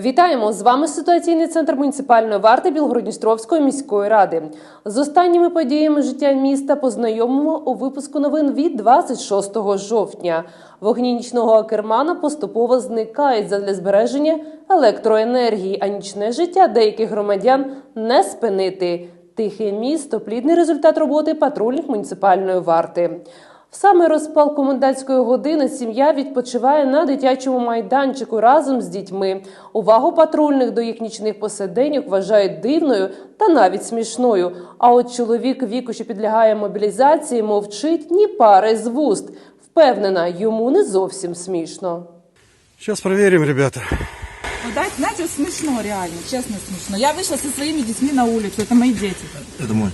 Вітаємо з вами ситуаційний центр муніципальної варти Білгородністровської міської ради. З останніми подіями життя міста познайомимо у випуску новин від 26 жовтня. Вогні нічного кермана поступово зникають задля збереження електроенергії, а нічне життя деяких громадян не спинити. Тихе місто плідний результат роботи патрульних муніципальної варти. В саме розпал комендантської години сім'я відпочиває на дитячому майданчику разом з дітьми. Увагу патрульних до їх нічних посиденьок вважають дивною та навіть смішною. А от чоловік віку, що підлягає мобілізації, мовчить ні пари з вуст. Впевнена, йому не зовсім смішно. Сейчас проверим, ребята. Ну, да, знаете, смешно реально, честно смешно. Я вышла со своими детьми на улицу, это мои дети. Это мой.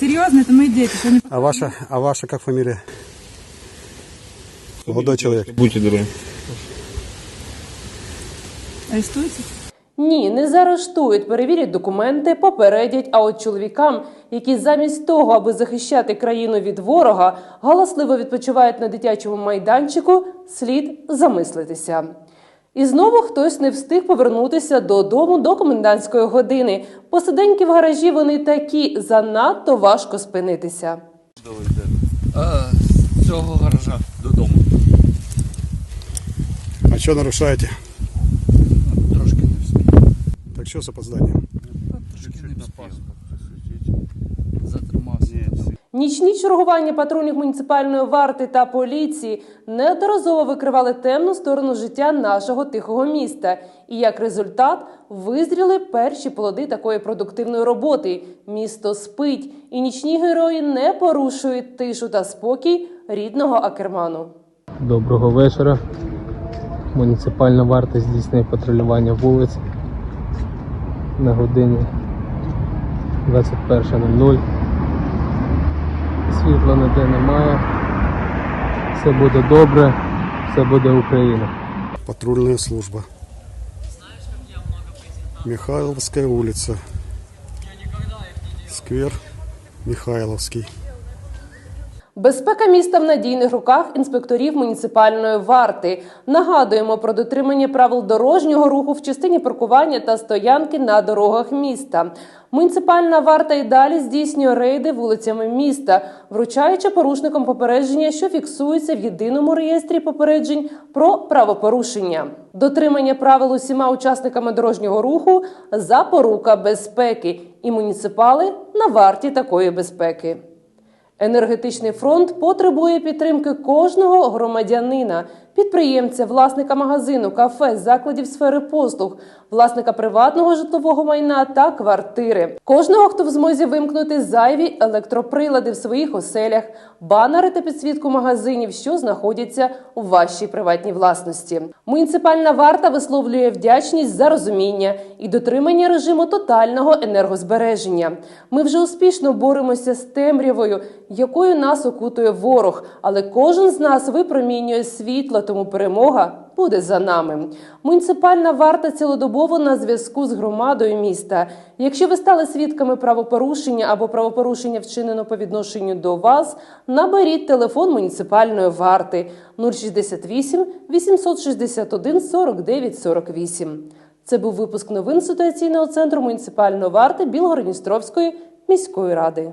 Серьезно, это мои дети. Что они... А ваша, а ваша как фамилия? Молодой человек. Будьте здоровы. Арестуете? Ні, не заарештують, перевірять документи, попередять. А от чоловікам, які замість того, аби захищати країну від ворога, галасливо відпочивають на дитячому майданчику, слід замислитися. І знову хтось не встиг повернутися додому до комендантської години. Посиденьки в гаражі вони такі занадто важко спинитися. А, з цього гаража додому. А что нарушаете? Трошки не встиг. Так что с опозданием? Трошки не спас. Затримався. Нічні чергування патрульних муніципальної варти та поліції неодноразово викривали темну сторону життя нашого тихого міста. І як результат визріли перші плоди такої продуктивної роботи. Місто спить, і нічні герої не порушують тишу та спокій рідного Акерману. Доброго вечора. Муніципальна варта здійснює патрулювання вулиць на годині 21.00. Світла ніде немає. Все буде добре, все буде Україна. Патрульна служба. Михайловская улица. Сквер Михайловский. Безпека міста в надійних руках інспекторів муніципальної варти. Нагадуємо про дотримання правил дорожнього руху в частині паркування та стоянки на дорогах міста. Муніципальна варта і далі здійснює рейди вулицями міста, вручаючи порушникам попередження, що фіксуються в єдиному реєстрі попереджень про правопорушення. Дотримання правил усіма учасниками дорожнього руху запорука безпеки, і муніципали на варті такої безпеки. Енергетичний фронт потребує підтримки кожного громадянина, підприємця, власника магазину, кафе, закладів сфери послуг, власника приватного житлового майна та квартири. Кожного, хто в змозі вимкнути зайві електроприлади в своїх оселях, банери та підсвітку магазинів, що знаходяться у вашій приватній власності. Муніципальна варта висловлює вдячність за розуміння і дотримання режиму тотального енергозбереження. Ми вже успішно боремося з темрявою, якою нас окутує ворог, але кожен з нас випромінює світло, тому перемога буде за нами. Муніципальна варта цілодобово на зв'язку з громадою міста. Якщо ви стали свідками правопорушення або правопорушення вчинено по відношенню до вас, наберіть телефон муніципальної варти 068 861 49 48. Це був випуск новин ситуаційного центру муніципальної варти Білгородністровської міської ради.